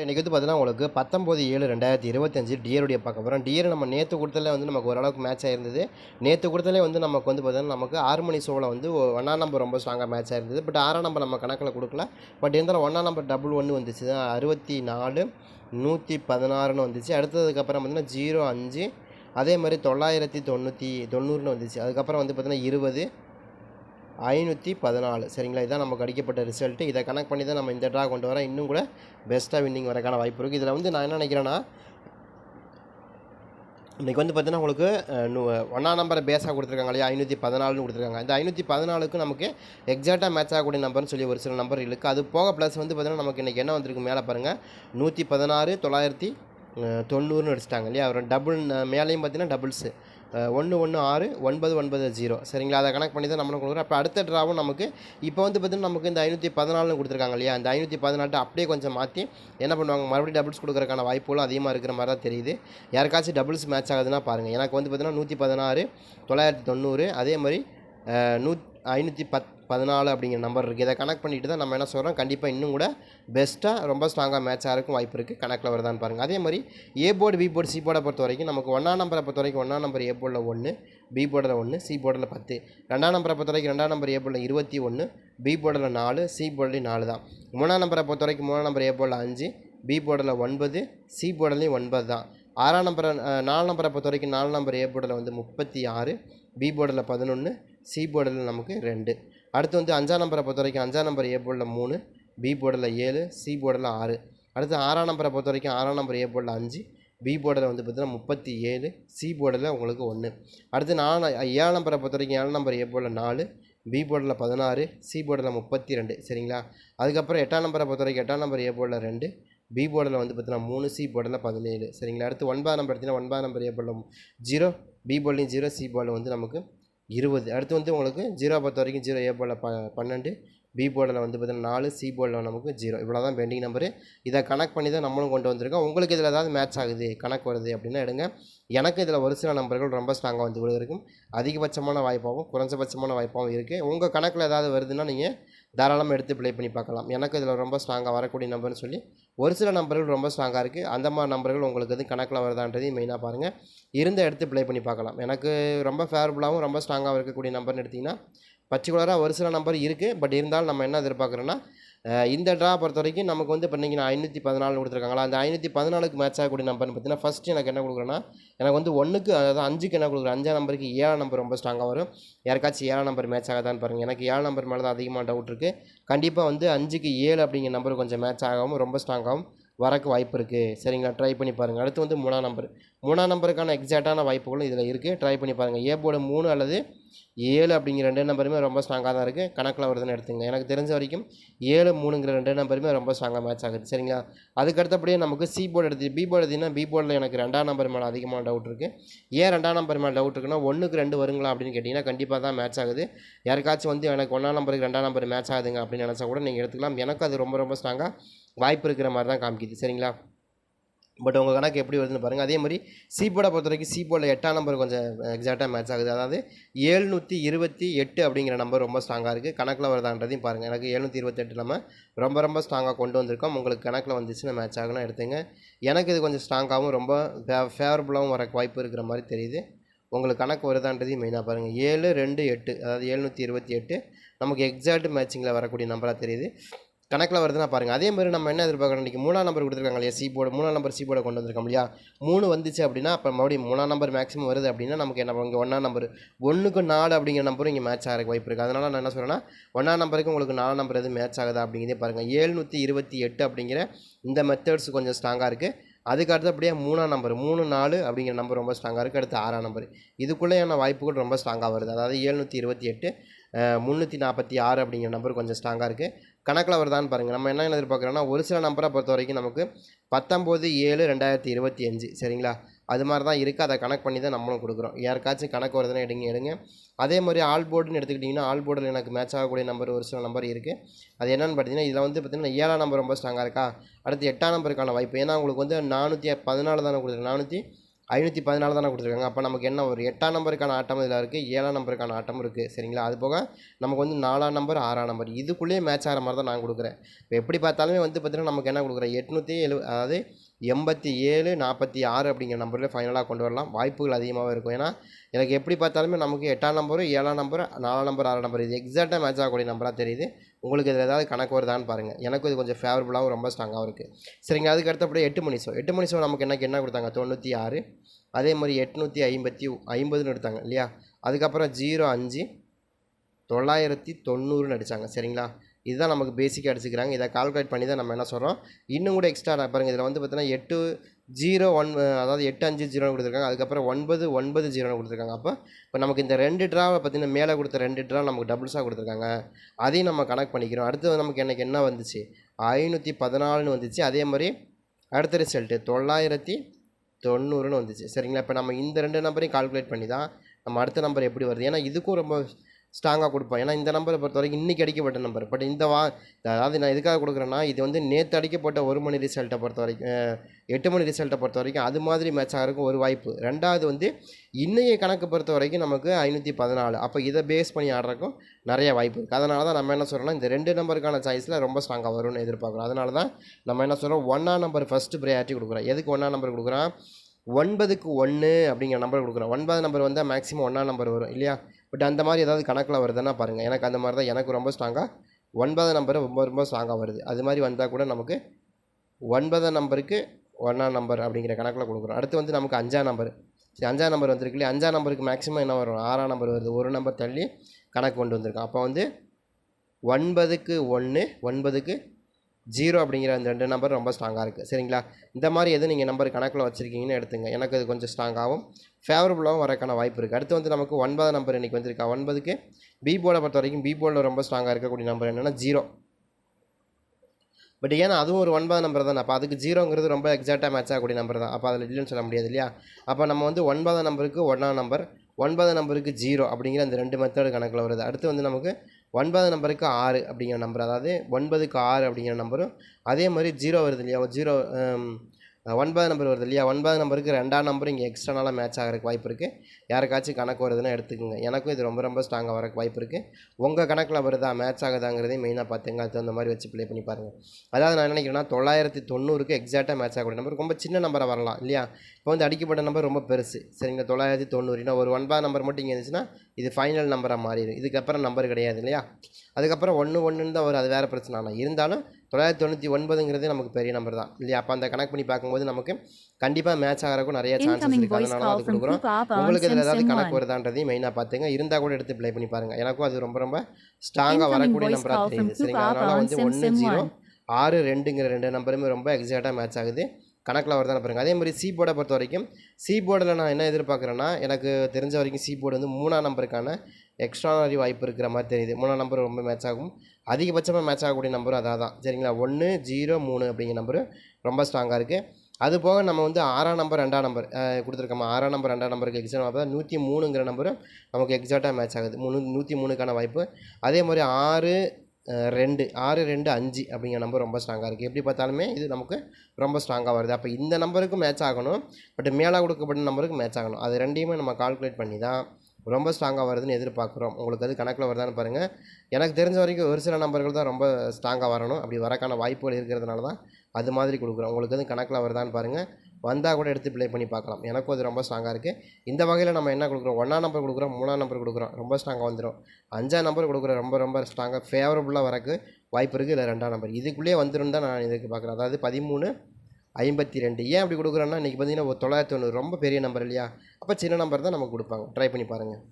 இன்றைக்கி வந்து பார்த்தீங்கன்னா உங்களுக்கு பத்தொம்போது ஏழு ரெண்டாயிரத்தி இருபத்தஞ்சு டியருடைய பார்க்க போகிறோம் டியர் நம்ம நேற்று கொடுத்தல வந்து நமக்கு ஓரளவுக்கு மேட்ச் ஆயிருந்தது. நேற்று கொடுத்தலே வந்து நமக்கு வந்து பார்த்தீங்கன்னா நமக்கு ஆறு மணி ஷோவில் வந்து ஒன்றாம் நம்பர் ரொம்ப ஸ்ட்ராங்காக மேட்ச் ஆயிருந்தது. பட் ஆறாம் நம்பர் நம்ம கணக்கில் கொடுக்கல. பட் இருந்தாலும் ஒன்றாம் நம்பர் டபுள் ஒன்று வந்துச்சு. அறுபத்தி நாலு நூற்றி பதினாறுன்னு வந்துச்சு. அடுத்ததுக்கப்புறம் பார்த்தீங்கன்னா ஜீரோ அஞ்சு அதே மாதிரி தொள்ளாயிரத்தி தொண்ணூற்றி தொண்ணூறுன்னு வந்துச்சு. அதுக்கப்புறம் வந்து பார்த்தீங்கன்னா இருபது ஐநூற்றி பதினாலு. சரிங்களா? இதான் நமக்கு அடிக்கப்பட்ட ரிசல்ட்டு இதை கனெக்ட் பண்ணி தான் நம்ம இந்த ட்ரா கொண்டு வர. இன்னும் கூட பெஸ்ட்டாக வின்னிங் வரக்கான வாய்ப்பு இருக்குது இதில் வந்து நான் என்ன நினைக்கிறேன்னா இன்றைக்கி வந்து பார்த்தீங்கன்னா உங்களுக்கு அஹ், நம்பர் நம்பரை பேஸாக கொடுத்துருக்காங்க இல்லையா? ஐநூற்றி பதினாலுன்னு கொடுத்துருக்காங்க. இந்த ஐநூற்றி பதினாலுக்கு நமக்கு எக்ஸாக்டாக மேட்ச் ஆகக்கூடிய நம்பர்னு சொல்லி ஒரு சில நம்பர் இருக்குது அது போக ப்ளஸ் வந்து பார்த்தீங்கன்னா நமக்கு இன்றைக்கி என்ன வந்திருக்கு மேலே பாருங்கள் நூற்றி பதினாறு தொள்ளாயிரத்தி தொண்ணூறுன்னு அடிச்சிட்டாங்க இல்லையா? ஒரு டபுள் மேலேயும் பார்த்தீங்கன்னா டபுள்ஸு ஒன்று ஒன்று ஆறு ஒன்பது ஒன்பது ஜீரோ. சரிங்களா? அதை கனெக்ட் பண்ணி தான் நம்மளுக்கு கொடுக்குறோம். அப்போ அடுத்த ட்ராவும் நமக்கு இப்போ வந்து பார்த்தீங்கன்னா நமக்கு இந்த ஐநூற்றி பதினாலுன்னு கொடுத்துருக்காங்க இல்லையா? இந்த ஐநூற்றி பதினாட்டு அப்படியே கொஞ்சம் மாற்றி என்ன பண்ணுவாங்க? மறுபடியும் டபுள்ஸ் கொடுக்குறக்கான வாய்ப்புகளும் அதிகமாக இருக்கிற மாதிரி தான் தெரியுது. யாருக்காச்சும் டபுள்ஸ் மேட்ச் ஆகுதுன்னா பாருங்கள் எனக்கு வந்து பார்த்தீங்கன்னா நூற்றி பதினாறு தொள்ளாயிரத்தி தொண்ணூறு அதே மாதிரி நூ ஐநூற்றி பத் பதினாலு அப்படிங்கிற நம்பர் இருக்குது இதை கனெக்ட் பண்ணிட்டு தான் நம்ம என்ன சொல்கிறோம் கண்டிப்பாக இன்னும் கூட பெஸ்ட்டாக ரொம்ப ஸ்ட்ராங்காக மேட்ச் இருக்கும் வாய்ப்பு இருக்குது கணக்கில் வருதான்னு பாருங்கள் அதே மாதிரி A board B board C போர்டை பொறுத்த வரைக்கும் நமக்கு ஒன்றாம் நம்பரை பொறுத்த வரைக்கும் ஒன்றாம் நம்பர் ஏ போர்டில் ஒன்று பி போர்டில் ஒன்று சி போர்டில் பத்து. ரெண்டாம் நம்பரை பொறுத்த வரைக்கும் ரெண்டாம் நம்பர் ஏ போர்டில் இருபத்தி ஒன்று பி போர்டில் நாலு சி போர்டில் நாலு தான். மூணாம் நம்பரை பொறுத்த வரைக்கும் மூணாம் நம்பர் ஏ போர்டில் அஞ்சு பி போர்டில் ஒன்பது சி போர்டிலையும் ஒன்பது தான். ஆறாம் நம்பரை நாலு நம்பரை பொறுத்த வரைக்கும் நாலு நம்பர் ஏ போர்டில் வந்து முப்பத்தி ஆறு பி போர்டில் பதினொன்று சி போர்டில் நமக்கு ரெண்டு. அடுத்து வந்து அஞ்சாம் நம்பரை பொறுத்த வரைக்கும் அஞ்சாம் நம்பர் ஏ போர்டில் மூணு பி போர்டில் ஏழு சி போர்டில் ஆறு. அடுத்து ஆறாம் நம்பரை பொறுத்த வரைக்கும் ஆறாம் நம்பர் ஏ போர்டில் அஞ்சு பி போர்டில் வந்து பார்த்தீங்கன்னா முப்பத்தி ஏழு சி போர்டில் உங்களுக்கு ஒன்று அடுத்து நாலு ஏழாம் நம்பரை பொறுத்த வரைக்கும் ஏழாம் நம்பர் ஏ போர்டில் நாலு பி போர்டில் பதினாறு சி போர்டில் முப்பத்தி ரெண்டு. சரிங்களா? அதுக்கப்புறம் எட்டாம் நம்பரை பொறுத்த வரைக்கும் எட்டாம் நம்பர் ஏ போர்டில் ரெண்டு பி போர்டில் வந்து பார்த்தீங்கன்னா மூணு சி போர்டில் பதினேழு. சரிங்களா? அடுத்து ஒன்பதாம் நம்பர் எடுத்திங்கன்னா ஒன்பதாம் நம்பர் ஏ போர்டில் ஜீரோ பி போர்டிலையும் ஜீரோ சி போர்டில் வந்து நமக்கு இருபது. அடுத்து வந்து உங்களுக்கு ஜீரோ பொறுத்த வரைக்கும் ஜீரோ ஏ போர்டில் ப பன்னெண்டு பி போர்டில் வந்து பார்த்தீங்கன்னா நாலு சி போர்டில் நமக்கு ஜீரோ. இவ்வளோ தான் பெண்டிங் நம்பரு. இதை கனெக்ட் பண்ணி தான் நம்மளும் கொண்டு வந்திருக்கோம். உங்களுக்கு இதில் ஏதாவது மேட்ச் ஆகுது கணக்கு வருது அப்படின்னா எடுங்க. எனக்கு இதில் ஒரு சில நம்பர்கள் ரொம்ப ஸ்ட்ராங்காக வந்து விழுகிறதுக்கும் அதிகபட்சமான வாய்ப்பாகவும் குறைஞ்சபட்சமான வாய்ப்பாகவும் இருக்குது உங்கள் கணக்கில் ஏதாவது வருதுன்னா நீங்கள் தாராளமாக எடுத்து ப்ளே பண்ணி பார்க்கலாம். எனக்கு இதில் ரொம்ப ஸ்ட்ராங்காக வரக்கூடிய நம்பர்னு சொல்லி ஒரு சில நம்பர்கள் ரொம்ப ஸ்ட்ராங்காக இருக்குது அந்த மாதிரி நம்பர்கள் உங்களுக்கு எதுவும் கணக்கில் வருதான்றதையும் மெயினாக பாருங்கள் இருந்த எடுத்து ப்ளே பண்ணி பார்க்கலாம். எனக்கு ரொம்ப ஃபேவரபுளாகவும் ரொம்ப ஸ்ட்ராங்காக இருக்கக்கூடிய நம்பர்னு எடுத்திங்கன்னா பர்டிகுலராக ஒரு சில நம்பர் இருக்குது பட் இருந்தாலும் நம்ம என்ன எதிர்பார்க்குறோன்னா இந்த ட்ரா பொறுத்த வரைக்கும் நமக்கு வந்து இப்போ இன்றைக்கி நான் ஐநூற்றி பதினாலு கொடுத்துருக்காங்களா? அந்த ஐநூற்றி பதினாலுக்கு மேட்ச் ஆகக்கூடிய நம்பர்னு பார்த்தீங்கன்னா ஃபஸ்ட்டு எனக்கு என்ன கொடுக்குறேன்னா எனக்கு வந்து ஒன்றுக்கு அதாவது அஞ்சுக்கு என்ன கொடுக்குறேன்? அஞ்சாம் நம்பருக்கு ஏழாம் நம்பர் ரொம்ப ஸ்ட்ராங்காக வரும். யாருக்காச்சும் ஏழாம் நம்பர் மேட்ச் ஆகாதான்னு பாருங்கள் எனக்கு ஏழாம் நம்பர் மேலே தான் அதிகமாக டவுட் இருக்குது கண்டிப்பாக வந்து அஞ்சுக்கு ஏழு அப்படிங்கிற நம்பர் கொஞ்சம் மேட்ச் ஆகவும் ரொம்ப ஸ்ட்ராங்காகவும் வரக்கு வாய்ப்பு இருக்குது சரிங்களா? ட்ரை பண்ணி பாருங்கள் அடுத்து வந்து மூணாம் நம்பர் மூணாம் நம்பருக்கான எக்ஸாக்டான வாய்ப்புகளும் இதில் இருக்குது ட்ரை பண்ணி பாருங்கள் ஏ போர்டு மூணு அல்லது ஏழு அப்படிங்கிற ரெண்டு நம்பருமே ரொம்ப ஸ்ட்ராங்காக தான் இருக்குது கணக்கில் வருதுன்னு எடுத்துங்க எனக்கு தெரிஞ்ச வரைக்கும் ஏழு மூணுங்கிற ரெண்டு நம்பருமே ரொம்ப ஸ்ட்ராங்காக மேட்ச் ஆகுது. சரிங்களா? அதுக்கு அடுத்தபடியே நமக்கு சி போர்டு எடுத்து பி போர்டு எடுத்திங்கன்னா பி போர்டில் எனக்கு ரெண்டாம் நம்பர் மேலே அதிகமான டவுட் இருக்குது ஏன் ரெண்டாம் நம்பர் மேலே டவுட் இருக்குன்னா ஒன்றுக்கு ரெண்டு வருங்களா அப்படின்னு கேட்டிங்கன்னா கண்டிப்பாக தான் மேட்ச் ஆகுது. யாருக்காச்சும் வந்து எனக்கு ஒன்றாம் நம்பருக்கு ரெண்டாம் நம்பர் மேட்ச் ஆகுதுங்க அப்படின்னு நினச்சா கூட நீங்கள் எடுத்துக்கலாம். எனக்கு அது ரொம்ப ரொம்ப ஸ்ட்ராங்காக வாய்ப்பு இருக்கிற மாதிரி தான் காமிக்குது. சரிங்களா? பட் உங்கள் கணக்கு எப்படி வருதுன்னு பாருங்கள் அதே மாதிரி சி பொறுத்த வரைக்கும் சீபோர்டில் எட்டாம் நம்பர் கொஞ்சம் எக்ஸாக்டாக மேட்ச் ஆகுது. அதாவது ஏழ்நூற்றி இருபத்தி எட்டு அப்படிங்கிற நம்பர் ரொம்ப ஸ்ட்ராங்காக இருக்குது கணக்கில் வருதான்றதையும் பாருங்கள் எனக்கு எழுநூற்றி இருபத்தெட்டு நம்ம ரொம்ப ரொம்ப ஸ்ட்ராங்காக கொண்டு வந்திருக்கோம். உங்களுக்கு கணக்கில் வந்துச்சுன்னா மேட்ச் ஆகுனா எடுத்துங்க. எனக்கு இது கொஞ்சம் ஸ்ட்ராங்காகவும் ரொம்ப ஃபே ஃபேவரபுளாகவும் வர வாய்ப்பு இருக்கிற மாதிரி தெரியுது. உங்களுக்கு கணக்கு வருதான்றதையும் மெயினாக பாருங்கள் ஏழு ரெண்டு எட்டு அதாவது ஏழ்நூற்றி இருபத்தி எட்டு. நமக்கு எக்ஸாக்ட் மேட்சிங்கில் வரக்கூடிய நம்பராக தெரியுது. கணக்கில் வருதுன்னா பாருங்கள் அதே மாதிரி நம்ம என்ன எதிர்பார்க்குறோம்? இன்றைக்கி மூணாம் நம்பர் கொடுத்துருக்காங்க இல்லையா? சி போர்டு மூணாம் நம்பர் சி போர்டை கொண்டு வந்திருக்கோம் இல்லையா? மூணு வந்துச்சு அப்படின்னா அப்போ மறுபடியும் மூணாம் நம்பர் மேக்ஸிமம் வருது அப்படின்னா நமக்கு என்ன இங்கே ஒன்றாம் நம்பர் ஒன்றுக்கு நாலு அப்படிங்கிற நம்பரும் இங்கே மேட்ச் ஆகிறக்கு வாய்ப்பு இருக்குது அதனால் நான் என்ன சொல்கிறேன்னா ஒன்றாம் நம்பருக்கு உங்களுக்கு நாலாம் நம்பர் எது மேட்ச் ஆகுதா அப்படிங்கிறதே பாருங்கள் ஏழ்நூற்றி இருபத்தி எட்டு அப்படிங்கிற இந்த மெத்தட்ஸ் கொஞ்சம் ஸ்ட்ராங்காக இருக்குது அதுக்கு அடுத்தபடியாக மூணாம் நம்பர் மூணு நாலு அப்படிங்கிற நம்பர் ரொம்ப ஸ்ட்ராங்காக இருக்குது அடுத்து ஆறாம் நம்பர் இதுக்குள்ளேயான வாய்ப்புகள் ரொம்ப ஸ்ட்ராங்காக வருது. அதாவது ஏழ்நூற்றி இருபத்தி எட்டு முந்நூற்றி நாற்பத்தி ஆறு அப்படிங்கிற நம்பர் கொஞ்சம் ஸ்ட்ராங்காக இருக்குது கணக்கில் வருதான்னு பாருங்கள் நம்ம என்ன எதிர்பார்க்குறோன்னா ஒரு சில நம்பரை பொறுத்த வரைக்கும் நமக்கு பத்தொம்போது ஏழு ரெண்டாயிரத்தி இருபத்தி அஞ்சு. சரிங்களா? அது மாதிரி தான் இருக்குது அதை கணக்கு பண்ணி தான் நம்மளும் கொடுக்குறோம். யாருக்காச்சும் கணக்கு வருதுன்னா எடுங்க எடுங்க. அதே மாதிரி ஆல் போர்டுன்னு எடுத்துக்கிட்டிங்கன்னா ஆல் போர்டில் எனக்கு மேட்ச் ஆகக்கூடிய நம்பர் ஒரு சில நம்பர் இருக்குது அது என்னென்னு பார்த்தீங்கன்னா இதில் வந்து பார்த்தீங்கன்னா ஏழாம் நம்பர் ரொம்ப ஸ்ட்ராங்காக இருக்கா? அடுத்து எட்டாம் நம்பருக்கான வாய்ப்பு. ஏன்னா உங்களுக்கு வந்து நானூற்றி பதினாலு தானே கொடுத்துருக்கு நானூற்றி ஐநூற்றி பதினாலு தானே கொடுத்துருக்காங்க. அப்போ நமக்கு என்ன ஒரு எட்டாம் நம்பருக்கான ஆட்டம் இதில் இருக்குது ஏழாம் நம்பருக்கான ஆட்டம் இருக்குது சரிங்களா? அது போக நமக்கு வந்து நாலாம் நம்பர் ஆறாம் நம்பர் இதுக்குள்ளேயே மேட்ச் ஆகிற மாதிரி தான் நான் கொடுக்குறேன். இப்போ எப்படி பார்த்தாலுமே வந்து பார்த்திங்கன்னா நமக்கு என்ன கொடுக்குறேன்? எட்நூற்றி எழு அதாவது எண்பத்தி ஏழு நாற்பத்தி ஆறு அப்படிங்கிற நம்பரில் ஃபைனலாக கொண்டு வரலாம். வாய்ப்புகள் அதிகமாக இருக்கும். ஏன்னா எனக்கு எப்படி பார்த்தாலுமே நமக்கு எட்டாம் நம்பரும் ஏழாம் நம்பர் நாலாம் நம்பர் ஆறாம் நம்பர் இது எக்ஸாக்டாக மேட்ச் ஆகக்கூடிய நம்பராக தெரியுது. உங்களுக்கு இதில் ஏதாவது கணக்கு வருதான்னு பாருங்கள் எனக்கும் இது கொஞ்சம் ஃபேவரபுளாகவும் ரொம்ப ஸ்ட்ராங்காகவும் இருக்குது சரிங்க அதுக்கு அடுத்தபடி எட்டு மணி ஷோ எட்டு மணி ஷோ நமக்கு எனக்கு என்ன கொடுத்தாங்க? தொண்ணூற்றி ஆறு. அதே மாதிரி எட்நூற்றி ஐம்பத்தி ஐம்பதுன்னு எடுத்தாங்க இல்லையா? அதுக்கப்புறம் ஜீரோ அஞ்சு தொள்ளாயிரத்தி தொண்ணூறுன்னு அடித்தாங்க சரிங்களா? இதுதான் நமக்கு பேசிக்காக அடிச்சுக்கிறாங்க. இதை கால்குலேட் பண்ணி தான் நம்ம என்ன சொல்கிறோம் இன்னும் கூட எக்ஸ்ட்ரா பாருங்கள் இதில் வந்து பார்த்தீங்கன்னா எட்டு ஜீரோ ஒன் அதாவது எட்டு அஞ்சு ஜீரோன்னு கொடுத்துருக்காங்க. அதுக்கப்புறம் ஒன்பது ஒன்பது ஜீரோன்னு கொடுத்துருக்காங்க. அப்போ இப்போ நமக்கு இந்த ரெண்டு ட்ராவை பார்த்தீங்கன்னா மேலே கொடுத்த ரெண்டு ட்ரா நமக்கு டபுள்ஸாக கொடுத்துருக்காங்க. அதையும் நம்ம கனெக்ட் பண்ணிக்கிறோம். அடுத்து நமக்கு எனக்கு என்ன வந்துச்சு? ஐநூற்றி பதினாலுன்னு வந்துச்சு. அதே மாதிரி அடுத்த ரிசல்ட்டு தொள்ளாயிரத்தி தொண்ணூறுன்னு வந்துச்சு. சரிங்களா? இப்போ நம்ம இந்த ரெண்டு நம்பரையும் கால்குலேட் பண்ணி தான் நம்ம அடுத்த நம்பர் எப்படி வருது? ஏன்னா இதுக்கும் ரொம்ப ஸ்ட்ராங்காக கொடுப்பேன். ஏன்னா இந்த நம்பரை பொறுத்த வரைக்கும் இன்றைக்கி அடிக்கப்பட்ட நம்பர் பட் இந்த வா அதாவது நான் எதுக்காக கொடுக்குறேன்னா இது வந்து நேற்று அடிக்கப்பட்ட ஒரு மணி ரிசல்ட்டை பொறுத்த வரைக்கும் எட்டு மணி ரிசல்ட்டை பொறுத்த வரைக்கும் அது மாதிரி மேட்ச் ஆகிறதுக்கு ஒரு வாய்ப்பு. ரெண்டாவது வந்து இன்றைய கணக்கு பொறுத்த வரைக்கும் நமக்கு ஐநூற்றி பதினாலு. அப்போ இதை பேஸ் பண்ணி ஆடுறதுக்கும் நிறைய வாய்ப்பு இருக்குது அதனால தான் நம்ம என்ன சொல்கிறோம்னா இந்த ரெண்டு நம்பருக்கான சாய்ஸில் ரொம்ப ஸ்ட்ராங்காக வரும்னு எதிர்பார்க்குறோம். அதனால தான் நம்ம என்ன சொல்கிறோம் ஒன்றா நம்பர் ஃபஸ்ட்டு ப்ரையாரிட்டி கொடுக்குறோம். எதுக்கு ஒன்றா நம்பர் கொடுக்குறோம்? ஒன்பதுக்கு ஒன்று அப்படிங்கிற நம்பர் கொடுக்குறோம். ஒன்பது நம்பர் வந்தால் மேக்ஸிமம் ஒன்றா நம்பர் வரும் இல்லையா? பட் அந்த மாதிரி ஏதாவது கணக்கில் வருதுன்னா பாருங்கள் எனக்கு அந்த மாதிரி தான் எனக்கு ரொம்ப ஸ்ட்ராங்காக ஒன்பதாம் நம்பர் ரொம்ப ரொம்ப ஸ்ட்ராங்காக வருது. அது மாதிரி வந்தால் கூட நமக்கு ஒன்பதாம் நம்பருக்கு ஒன்றாம் நம்பர் அப்படிங்கிற கணக்கில் கொடுக்குறோம். அடுத்து வந்து நமக்கு அஞ்சாம் நம்பர் சரி அஞ்சாம் நம்பர் வந்திருக்கு இல்லையா? அஞ்சாம் நம்பருக்கு மேக்ஸிமம் என்ன வரும்? ஆறாம் நம்பர் வருது. ஒரு நம்பர் தள்ளி கணக்கு கொண்டு வந்திருக்கோம். அப்போ வந்து ஒன்பதுக்கு ஒன்று ஒன்பதுக்கு ஜீரோ அப்படிங்கிற அந்த ரெண்டு நம்பர் ரொம்ப ஸ்ட்ராங்காக இருக்குது சரிங்களா? இந்த மாதிரி எது நீங்கள் நம்பர் கணக்கில் வச்சுருக்கீங்கன்னு எடுத்துங்க. எனக்கு அது கொஞ்சம் ஸ்ட்ராங்காகவும் ஃபேவரபுளாகவும் வரக்கான வாய்ப்பு இருக்குது அடுத்து வந்து நமக்கு ஒன்பது நம்பர் இன்றைக்கி வந்திருக்கா? ஒன்பதுக்கு பி போர்டை பொறுத்த வரைக்கும் பி போர்டில் ரொம்ப ஸ்ட்ராங்காக இருக்கக்கூடிய நம்பர் என்னென்னா ஜீரோ பட் ஏன்னா அதுவும் ஒரு ஒன்பது நம்பர் தான். அப்போ அதுக்கு ஜீரோங்கிறது ரொம்ப எக்ஸாக்டாக மேட்ச் ஆகக்கூடிய நம்பர் தான். அப்போ அதில் இல்லைன்னு சொல்ல முடியாது இல்லையா? அப்போ நம்ம வந்து ஒன்பதாம் நம்பருக்கு ஒன்றாம் நம்பர் ஒன்பது நம்பருக்கு ஜீரோ அப்படிங்கிற அந்த ரெண்டு மெத்தடு கணக்கில் வருது. அடுத்து வந்து நமக்கு ஒன்பது நம்பருக்கு ஆறு அப்படிங்கிற நம்பர். அதாவது ஒன்பதுக்கு ஆறு அப்படிங்கிற நம்பரும் அதே மாதிரி ஜீரோ வருது இல்லையா? ஜீரோ ஒன்பது நம்பர் வருது இல்லையா? ஒன்பது நம்பருக்கு ரெண்டாம் நம்பர் இங்கே எக்ஸ்ட்ரானாலாம் மேட்ச் ஆகிறதுக்கு வாய்ப்பு இருக்குது யாருக்காச்சும் கணக்கு வருதுன்னா எடுத்துக்கோங்க. எனக்கும் இது ரொம்ப ரொம்ப ஸ்ட்ராங்காக வரக்கு வாய்ப்பு இருக்குது உங்கள் கணக்கில் வருதா மேட்ச் ஆகுதாங்கிறதையும் மெயினாக பார்த்துங்க அது தகுந்த மாதிரி வச்சு ப்ளே பண்ணி பாருங்கள் அதாவது நான் நினைக்கிறேன்னா தொள்ளாயிரத்தி தொண்ணூறுக்கு எக்ஸாக்டாக மேட்ச் ஆகக்கூடிய நம்பர். ரொம்ப சின்ன நம்பராக வரலாம் இல்லையா? இப்போ வந்து அடிக்கப்பட்ட நம்பர் ரொம்ப பெருசு. சரிங்களா? தொள்ளாயிரத்தி தொண்ணூறு. ஒரு ஒன்பது நம்பர் மட்டும் இங்கே இருந்துச்சுன்னா இது ஃபைனல் நம்பராக மாறிடும். இதுக்கப்புறம் நம்பர் கிடையாது இல்லையா? அதுக்கப்புறம் ஒன்று ஒன்றுன்னு தான் வரும். அது வேறு பிரச்சனை. ஆனால் இருந்தாலும் தொள்ளாயிரத்தி தொண்ணூற்றி ஒன்பதுங்கிறது நமக்கு பெரிய நம்பர் தான் இல்லையா? அப்போ அந்த கணக்கு பண்ணி பார்க்கும்போது நமக்கு கண்டிப்பாக மேட்ச் ஆகிறக்கும் நிறைய சான்சஸ் இருக்குது அதனால தான் அது கொடுக்குறோம். உங்களுக்கு இதில் ஏதாவது கணக்கு 1. வருதான்றதையும் மெயினாக பார்த்துங்க. இருந்தால் கூட எடுத்து ப்ளே பண்ணி பாருங்கள் எனக்கும் அது ரொம்ப ரொம்ப ஸ்ட்ராங்காக வரக்கூடிய நம்பராக தெரியுது. சரிங்களா? அதனால் வந்து ஒன்று ஜீரோ 1. ஆறு ரெண்டுங்கிற ரெண்டு நம்பருமே ரொம்ப எக்ஸாக்டாக மேட்ச் ஆகுது. கணக்கில் வருதான பாருங்க. அதே மாதிரி சி போர்டை பொறுத்த வரைக்கும் சி போர்டில் நான் என்ன எதிர்பார்க்குறேன்னா எனக்கு தெரிஞ்ச வரைக்கும் சி போர்டு வந்து மூணாம் நம்பருக்கான எக்ஸ்ட்ரானரி வாய்ப்பு இருக்கிற மாதிரி தெரியுது. மூணாம் நம்பர் ரொம்ப மேட்ச் ஆகும். அதிகபட்சமாக மேட்ச் ஆகக்கூடிய நம்பரும் அதாக தான் சரிங்களா? ஒன்று ஜீரோ மூணு அப்படிங்கிற நம்பரு ரொம்ப ஸ்ட்ராங்காக இருக்குது அது போக நம்ம வந்து ஆறாம் நம்பர் ரெண்டாம் நம்பர் கொடுத்துருக்கோம்? ஆறாம் நம்பர் ரெண்டாம் நம்பருக்கு எக்ஸாம் பார்த்தா நூற்றி மூணுங்கிற நம்பரும் நமக்கு எக்ஸாக்டாக மேட்ச் ஆகுது. மூணு நூற்றி மூணுக்கான வாய்ப்பு. அதே மாதிரி ஆறு ரெண்டு ஆறு ரெண்டு அஞ்சு அப்படிங்கிற நம்பர் ரொம்ப ஸ்ட்ராங்காக இருக்குது எப்படி பார்த்தாலுமே இது நமக்கு ரொம்ப ஸ்ட்ராங்காக வருது. அப்போ இந்த நம்பருக்கும் மேட்ச் ஆகணும். பட் மேலே கொடுக்கப்பட்ட நம்பருக்கு மேட்ச் ஆகணும். அது ரெண்டையுமே நம்ம கால்குலேட் பண்ணி தான் ரொம்ப ஸ்ட்ராங்காக வருதுன்னு எதிர்பார்க்குறோம். உங்களுக்கு அது கணக்கில் வருதான்னு பாருங்கள் எனக்கு தெரிஞ்ச வரைக்கும் ஒரு சில நம்பர்கள் தான் ரொம்ப ஸ்ட்ராங்காக வரணும். அப்படி வரக்கான வாய்ப்புகள் இருக்கிறதுனால தான் அது மாதிரி கொடுக்குறோம். உங்களுக்கு வந்து கணக்கில் வருதான்னு பாருங்கள் வந்தால் கூட எடுத்து ப்ளே பண்ணி பார்க்கலாம். எனக்கும் அது ரொம்ப ஸ்ட்ராங்காக இருக்குது இந்த வகையில் நம்ம என்ன கொடுக்குறோம்? ஒன்றாம் நம்பர் கொடுக்குறோம் மூணாம் நம்பர் கொடுக்குறோம். ரொம்ப ஸ்ட்ராங்காக வந்துடும் அஞ்சாம் நம்பர் கொடுக்குறோம் ரொம்ப ரொம்ப ஸ்ட்ராங்காக ஃபேவரபுளாக வரக்கு வாய்ப்பு இருக்குது இல்லை ரெண்டாம் நம்பர் இதுக்குள்ளேயே வந்துடும் தான் நான் இதுக்கு பார்க்குறேன். அதாவது பதிமூணு ஐம்பத்தி ரெண்டு. ஏன் அப்படி கொடுக்குறோன்னா இன்றைக்கி பார்த்தீங்கன்னா ஒரு தொள்ளாயிரத்தி தொண்ணூறு. ரொம்ப பெரிய நம்பர் இல்லையா? அப்போ சின்ன நம்பர் தான் நமக்கு கொடுப்பாங்க. ட்ரை பண்ணி பாருங்கள்